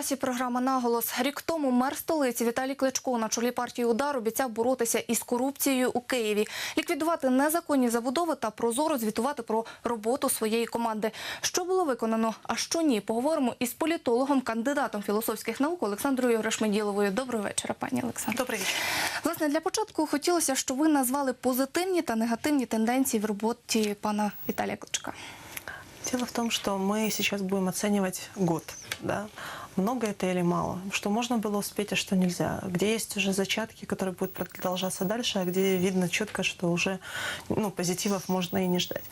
часі програма наголос. Рік тому мер столиці Віталій Кличко на чолі партії удар обіцяв боротися із корупцією у Києві, ліквідувати незаконні забудови та прозоро звітувати про роботу своєї команди. Що було виконано, а що ні, поговоримо із політологом, кандидатом філософських наук Олександрою Решмеділовою. Доброго вечора, пані Олександро. Добрый вечер. Власне, для початку хотілося, щоб ви назвали позитивні та негативні тенденції в роботі пана Віталія Кличка. Дело в том, что мы сейчас будем оценивать год. Да? Много это или мало? Что можно было успеть, а что нельзя? Где есть уже зачатки, которые будут продолжаться дальше, а где видно четко, что уже ну, позитивов можно и не ждать.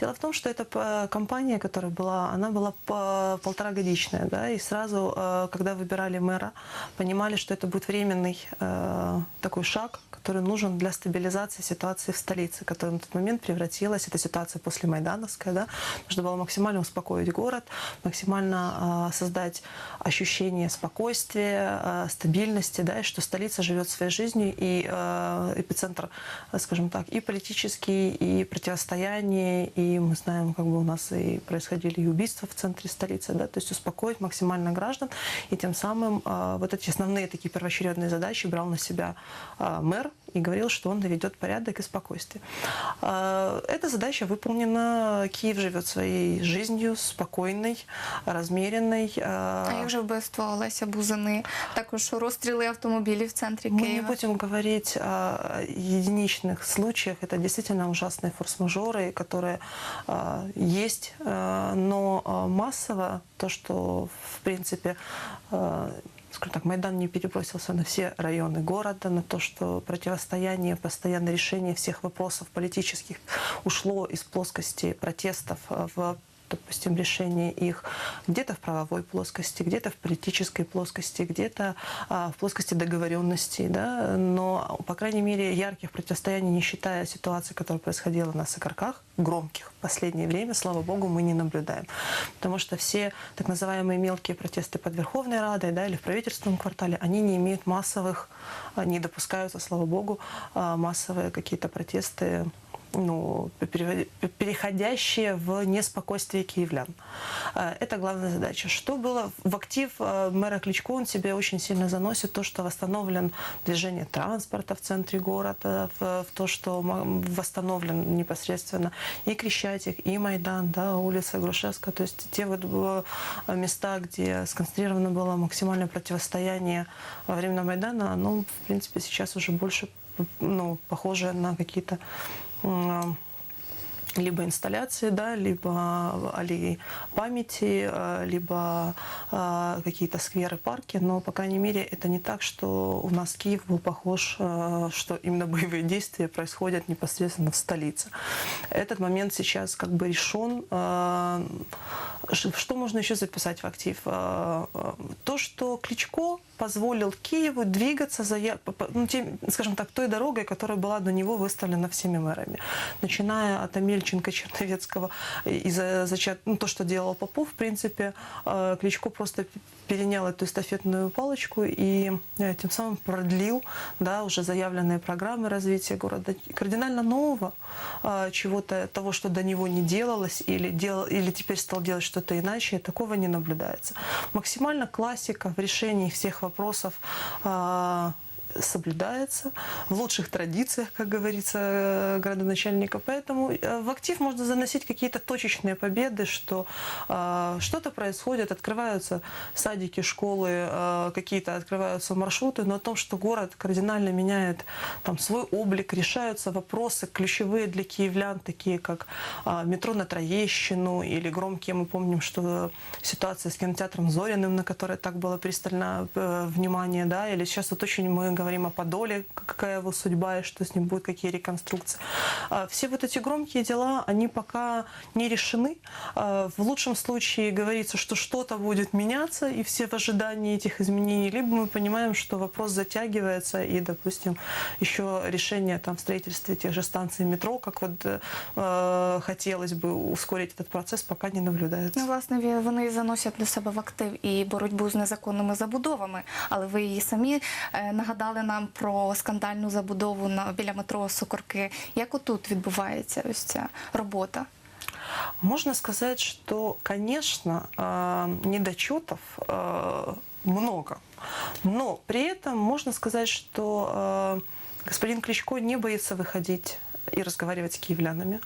Дело в том, что эта э, компания, которая была, она была по- полторагодичная. Да? И сразу, э, когда выбирали мэра, понимали, что это будет временный э, такой шаг, который нужен для стабилизации ситуации в столице, которая на тот момент превратилась, это ситуация после Майдановская, да, нужно было максимально успокоить город, максимально э, создать ощущение спокойствия, э, стабильности, да, и что столица живет своей жизнью, и э, эпицентр, э, скажем так, и политический, и противостояние, и мы знаем, как бы у нас и происходили и убийства в центре столицы, да, то есть успокоить максимально граждан, и тем самым вот эти основные такие первоочередные задачи брал на себя мэр и говорил, что он наведет порядок и спокойствие. Э, Эта задача выполнена. Киев живет своей жизнью, спокойной, размеренной. Э, А як же вбивство Олеся Бузини, також розстріли автомобілів в центрі Мы не Києва? будем говорить о единичных случаях. Это действительно ужасные форс-мажоры, которые э, есть, э, но э, массово то, что в принципе э, скажем так, Майдан не перебросился на все районы города, на то, что противостояние, постоянное решение всех вопросов политических ушло из плоскости протестов э, в допустим, решение их где-то в правовой плоскости, где-то в политической плоскости, где-то а, в плоскости договоренности, да, но, по крайней мере, ярких противостояний, не считая ситуации, которая происходила на Сокарках, громких в последнее время, слава богу, мы не наблюдаем. Потому что все так называемые мелкие протесты под Верховной Радой да, или в правительственном квартале, они не имеют массовых, не допускаются, слава богу, а, массовые какие-то протесты ну, переходящие в неспокойствие киевлян. Э, Это главная задача. Что было в актив э, мэра Кличко? Он себе очень сильно заносит то, что восстановлен движение транспорта в центре города, в, в то, что восстановлен непосредственно и Крещатик, и Майдан, да, улица Грушевская. То есть те вот э, места, где сконцентрировано было максимальное противостояние во время Майдана, оно, в принципе, сейчас уже больше ну, похоже на какие-то Um, либо инсталляции, да, либо аллеи памяти, э, либо э, какие-то скверы, парки, но, по крайней мере, это не так, что у нас Киев был похож, э, что именно боевые действия происходят непосредственно в столице. Этот момент сейчас как бы решен. Э, Что можно еще записать в актив? Э, э, То, что Кличко позволил Киеву двигаться за, ну, тем, скажем так, той дорогой, которая была до него выставлена всеми мэрами. Начиная от Амельченко, Черновецкого и за, зачат- ну, то, что делал Попов, в принципе, э, Кличко просто перенял эту эстафетную палочку и э, тем самым продлил да, уже заявленные программы развития города. Кардинально нового э, чего-то, того, что до него не делалось или, делал, или теперь стал делать что-то иначе, такого не наблюдается. Максимально классика в решении всех вопросов соблюдается в лучших традициях, как говорится, э, градоначальника. Поэтому э, в актив можно заносить какие-то точечные победы, что э, что-то происходит, открываются садики, школы, э, какие-то открываются маршруты, но о том, что город кардинально меняет там, свой облик, решаются вопросы ключевые для киевлян, такие как э, метро на Троещину или громкие, мы помним, что ситуация с кинотеатром Зориным, на которой так было пристально э, внимание, да, или сейчас вот очень мы говорим о Подоле, какая его судьба и что с ним будет, какие реконструкции. А, Все вот эти громкие дела, они пока не решены. А, В лучшем случае говорится, что что-то будет меняться, и все в ожидании этих изменений, либо мы понимаем, что вопрос затягивается, и, допустим, еще решение там, в строительстве тех же станций метро, как вот э, хотелось бы ускорить этот процесс, пока не наблюдается. Ну, власне, ві- вони заносять до себе в актив і боротьбу з незаконними забудовами. Але ви її самі е, нагадали нам про скандальну забудову на біля метро Сокорки. Як отут відбувається ось ця робота? Можно сказать, что, конечно, э, недочетов э, много. Но при этом можно сказать, что э, господин Кличко не боится выходить и разговаривать с киевлянами,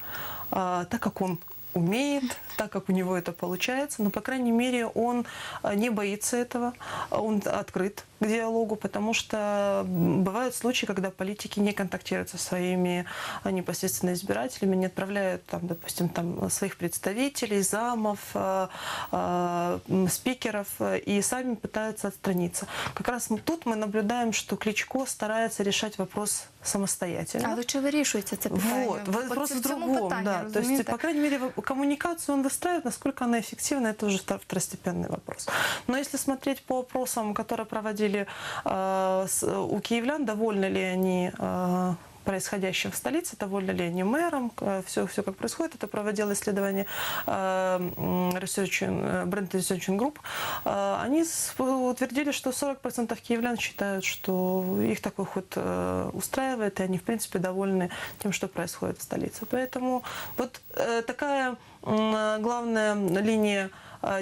э, так как он умеет, так как у него это получается, но, по крайней мере, он э, не боится этого, он открыт к диалогу, потому что бывают случаи, когда политики не контактируют со своими э, непосредственно избирателями, не отправляют, там, допустим, там, своих представителей, замов, э, э, м, спикеров э, и сами пытаются отстраниться. Как раз мы- тут мы наблюдаем, что Кличко старается решать вопрос самостоятельно. Але чи вирішується це питання? Вот, От вопрос в в цьому другом, питанні, да. То есть, розумієте? по крайней мере, в- коммуникацию он выстраивает, насколько она эффективна, это уже втор- второстепенный вопрос. Но если смотреть по опросам, которые проводили э, у киевлян, довольны ли они э, происходящим в столице, довольны ли они мэром, все, все как происходит. Это проводило исследование э, Research, э, Research Group. Э, Они с- утвердили, что 40% киевлян считают, что их такой ход э, устраивает, и они, в принципе, довольны тем, что происходит в столице. Поэтому вот э, такая главная линия э,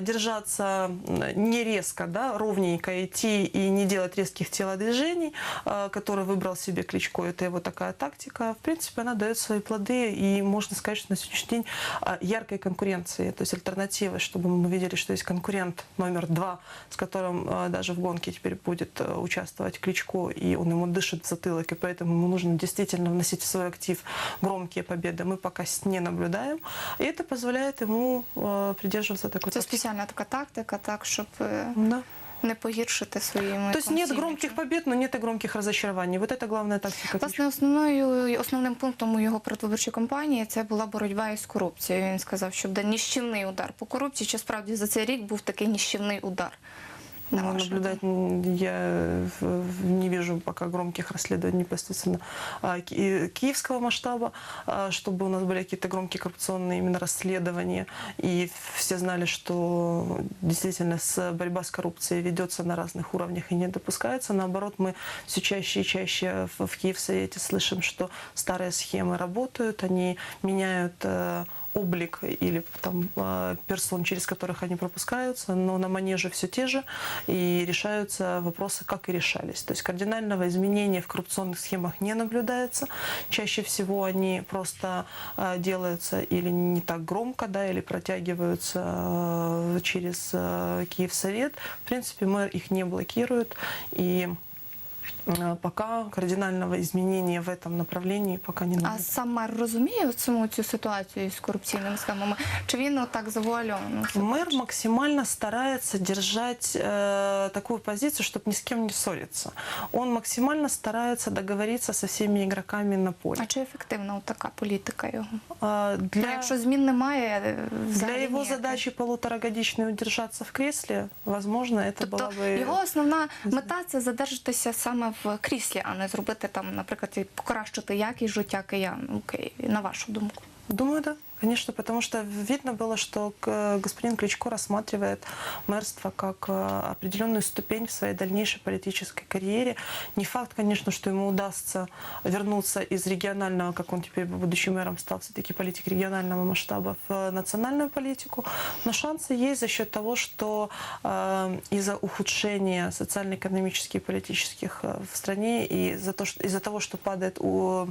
держаться м, не резко, да, ровненько идти и не делать резких телодвижений, э, который выбрал себе Кличко. Это его такая тактика. В принципе, она дает свои плоды, и можно сказать, что на сегодняшний день э, яркой конкуренции, то есть альтернативы, чтобы мы видели, что есть конкурент номер два, с которым э, даже в гонке теперь будет э, участвовать Кличко, и он ему дышит в затылок, и поэтому ему нужно действительно вносить в свой актив громкие победы. Мы пока не наблюдаем, и это позволяет ему э, придерживаться такой спеціальна така тактика, так, щоб е, Да. не погіршити своїми Тобто есть нет громких побід, побед, но нет и громких розчарувань. Вот это главная тактика. Власне, основною основним пунктом у його передвиборчої кампанії це була боротьба із корупцією. Він сказав, що буде ніщівний удар по корупції. Чи справді за цей рік був такий ніщівний удар? На Ну, наблюдать я не вижу пока громких расследований непосредственно а, ки- киевского масштаба, а, чтобы у нас были какие-то громкие коррупционные именно расследования, и все знали, что действительно борьба с коррупцией ведется на разных уровнях и не допускается. Наоборот, мы все чаще и чаще в, в Киевсовете слышим, что старые схемы работают, они меняют э, облик или там э, персон, через которых они пропускаются, но на манеже все те же, и решаются вопросы, как и решались. То есть кардинального изменения в коррупционных схемах не наблюдается. Чаще всего они просто э, делаются или не так громко, да, или протягиваются э, через Киевсовет. В принципе, мэр их не блокирует, и пока кардинального изменения в этом направлении пока не А наблюдается. сам мер розуміє саму цю ситуацію з корупційними схемами? Чи він отак завуальовано? це Мэр бачить? максимально старается держать э, такую позицию, чтобы ни с кем не ссориться. Он максимально старается договориться со всеми игроками на поле. А чи ефективна така політика його? А, Ну, для, якщо змін немає, е, для взагалі его ніяких. задачи полуторагодичной удержаться в кресле, возможно, это Тобто была бы... його основна мета це задержатися саме в кріслі, а не зробити там, наприклад, і покращити якість життя киян у Києві. На вашу думку? Думаю, да. Конечно, потому что видно было, что к- господин Кличко рассматривает мэрство как э, определенную ступень в своей дальнейшей политической карьере. Не факт, конечно, что ему удастся вернуться из регионального, как он теперь, будучи мэром, стал все-таки политик регионального масштаба в э, национальную политику. Но шансы есть за счет того, что э, из-за ухудшения социально-экономических и политических э, в стране и из-за того, что падает э,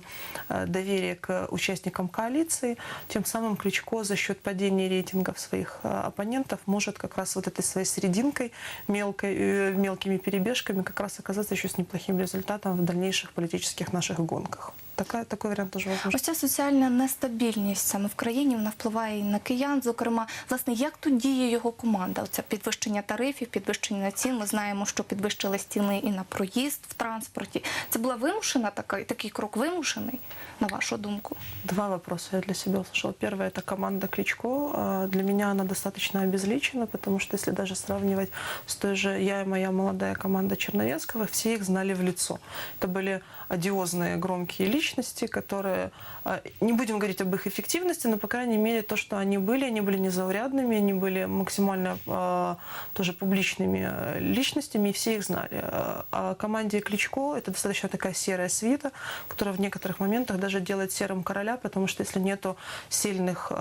доверие к участникам коалиции, тем самым Кличко за счет падения рейтингов своих э, оппонентов может как раз вот этой своей серединкой, мелкой, э, мелкими перебежками как раз оказаться еще с неплохим результатом в дальнейших политических наших гонках. Такая, такой вариант тоже возможен. Ось ця соціальна нестабільність саме в країні вона впливає і на киян. Зокрема, власне, як тут діє його команда? Оце підвищення тарифів, підвищення цін. Ми знаємо, що підвищили ціни і на проїзд в транспорті. Це була вимушена така, такий крок вимушений, на вашу думку? Два вопроса я для себя услышала. Первое – это команда Кличко. А, Для меня она достаточно обезличена, потому что если даже сравнивать с той же «Я и моя молодая команда Черновецкого», все их знали в лицо. Это были одиозные, громкие личности, которые, не будем говорить об их эффективности, но, по крайней мере, то, что они были, они были незаурядными, они были максимально э, тоже публичными э, личностями, и все их знали. Э, А команде Кличко это достаточно такая серая свита, которая в некоторых моментах даже делает серым короля, потому что если нету сильных,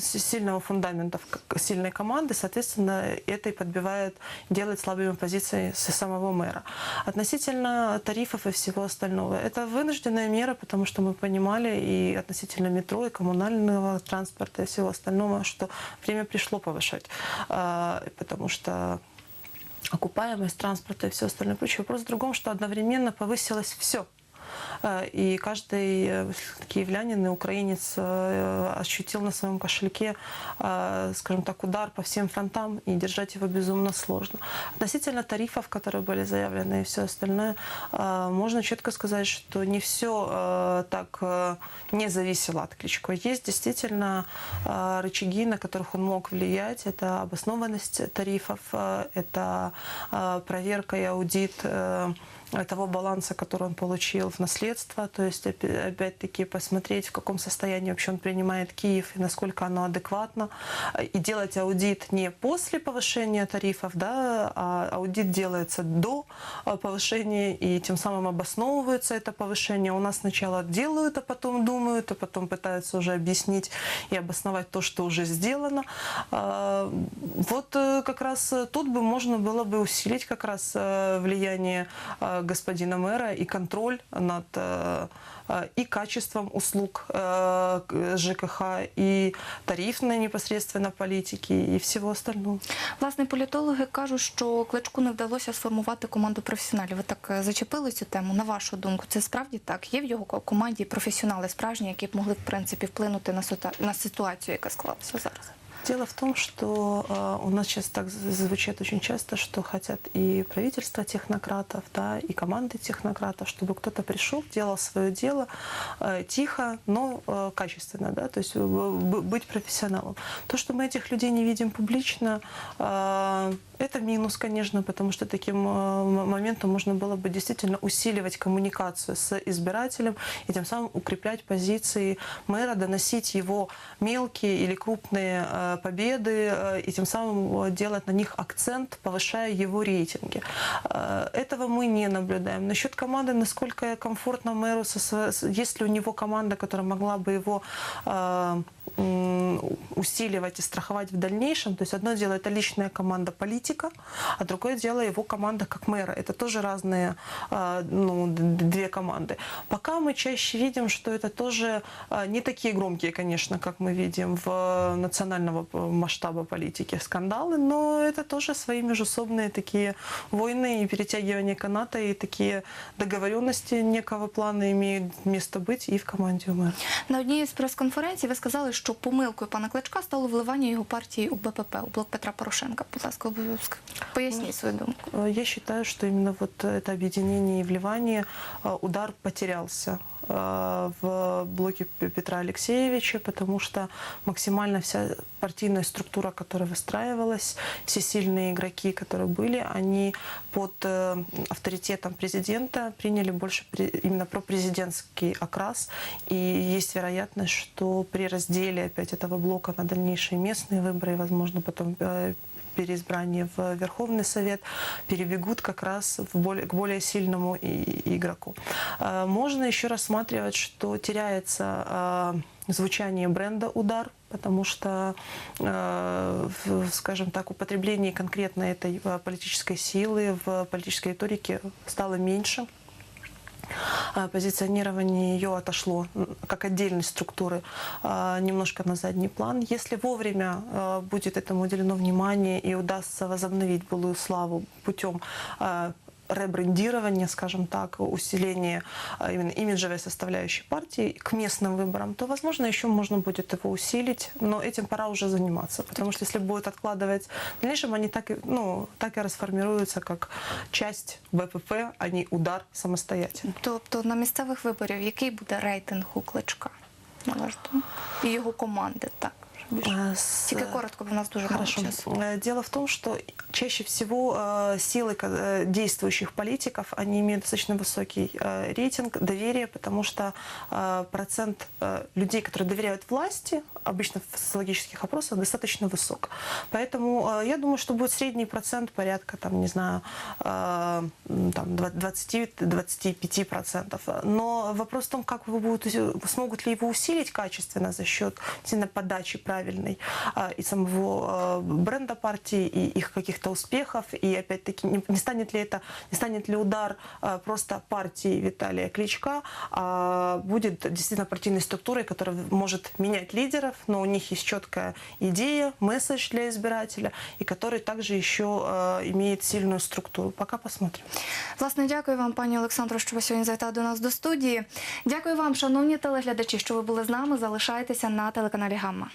сильного фундамента, сильной команды, соответственно, это и подбивает, делает слабыми позиции самого мэра. Относительно тарифов и всего остального, это вынужденная мера, потому что мы понимали и относительно метро, и коммунального транспорта, и всего остального, что время пришло повышать. А, Потому что окупаемость транспорта и все остальное прочее. Вопрос в другом, что одновременно повысилось все. И каждый э, киевлянин и украинец э, ощутил на своем кошельке, э, скажем так, удар по всем фронтам, и держать его безумно сложно. Относительно тарифов, которые были заявлены и все остальное, э, можно четко сказать, что не все так э, не зависело от Кличко. Есть действительно э, рычаги, на которых он мог влиять. Это обоснованность тарифов, э, это э, проверка и аудит э, того баланса, который он получил в наследство, то есть опя- опять-таки посмотреть, в каком состоянии вообще он принимает Киев и насколько оно адекватно, и делать аудит не после повышения тарифов, да, а аудит делается до а, повышения, и тем самым обосновывается это повышение. У нас сначала делают, а потом думают, а потом пытаются уже объяснить и обосновать то, что уже сделано. А, Вот э, как раз тут бы можно было бы усилить как раз э, влияние э, господина мэра и контроль над э, э, и качеством услуг э, к- ЖКХ, и тарифной непосредственно политики, и всего остального. Власне, політологи кажуть, що кличку не вдалося сформувати команду професіоналів. Ви так е, зачепили цю тему. На вашу думку, це справді так? Є в його ко- команді професіонали справжні, які б могли в принципі вплинути на ситуа- на ситуацію, яка склалася зараз? Дело в том, что э, у нас сейчас так звучит очень часто, что хотят и правительство технократов, да, и команды технократов, чтобы кто-то пришел, делал свое дело э, тихо, но э, качественно, да, то есть быть профессионалом. То, что мы этих людей не видим публично, это минус, конечно, потому что таким моментом можно было бы действительно усиливать коммуникацию с избирателем и тем самым укреплять позиции мэра, доносить его мелкие или крупные победы э, и тем самым э, делать на них акцент, повышая его рейтинги. Э, Этого мы не наблюдаем. Насчет команды, насколько комфортно мэру, есть ли у него команда, которая могла бы его э, усиливать и страховать в дальнейшем. То есть одно дело это личная команда политика, а другое дело его команда как мэра. Это тоже разные ну, две команды. Пока мы чаще видим, что это тоже не такие громкие, конечно, как мы видим в э, национального п- масштаба политики скандалы, но это тоже свои межусобные такие войны и перетягивание каната, и такие договоренности некого плана имеют место быть и в команде у мэра. На одній з прес-конференцій ви сказали, що помилкою пана Кличка стало вливання його партії у БПП, у блок Петра Порошенка. Будь ласка, обов'язково поясніть свою думку. Э, Я считаю, что именно вот это объединение и вливание, э, удар потерялся э, В блоке Петра Алексеевича, потому что максимально вся партийная структура, которая выстраивалась, все сильные игроки, которые были, они под э, авторитетом президента приняли больше именно пропрезидентский окрас. И есть вероятность, что при разделе опять этого блока на дальнейшие местные выборы, возможно, потом э, переизбрание в Верховный Совет перебегут как раз в более, к более сильному и- игроку. А, Можно еще рассматривать, что теряется а, звучание бренда «Удар», потому что, в- скажем так, употребление конкретно этой политической силы в политической риторике стало меньше. А, позиционирование ее отошло как отдельной структуры а, немножко на задний план. Если вовремя а, будет этому уделено внимание и удастся возобновить былую славу путем а, ребрендирования, скажем так, усиления а, именно имиджевой составляющей партии к местным выборам, то, возможно, еще можно будет его усилить, но этим пора уже заниматься, потому что если будет откладывать в дальнейшем, они так и, ну, так и расформируются как часть БПП, а не удар самостоятельно. Тобто на місцевих виборів який буде рейтинг у Кличка, на ваш думку? І його команди також. С- Тільки коротко, в нас дуже мало Хорошо. Э, Дело в том, что чаще всего э, силы э, действующих политиков, они имеют достаточно высокий э, рейтинг, доверие, потому что э, процент э, людей, которые доверяют власти, обычно в социологических опросах, достаточно высок. Поэтому э, я думаю, что будет средний процент порядка, там, не знаю, э, там, 20-25 процентов. Но вопрос в том, как вы будете, смогут ли его усилить качественно за счет действительно подачи правильной а, и самого а, бренда партии, и их каких-то успехов, и опять-таки не, не станет ли это, не станет ли удар просто партии Виталия Кличка, а будет действительно партийной структурой, которая может менять лидеров, но у них есть четкая идея, месседж для избирателя, и который также еще а, имеет сильную структуру. Пока посмотрим. Власне, дякую вам, пані Олександро, що ви сьогодні завітали до нас до студії. Дякую вам, шановні телеглядачі, що ви були з нами. Залишайтеся на телеканалі Гамма.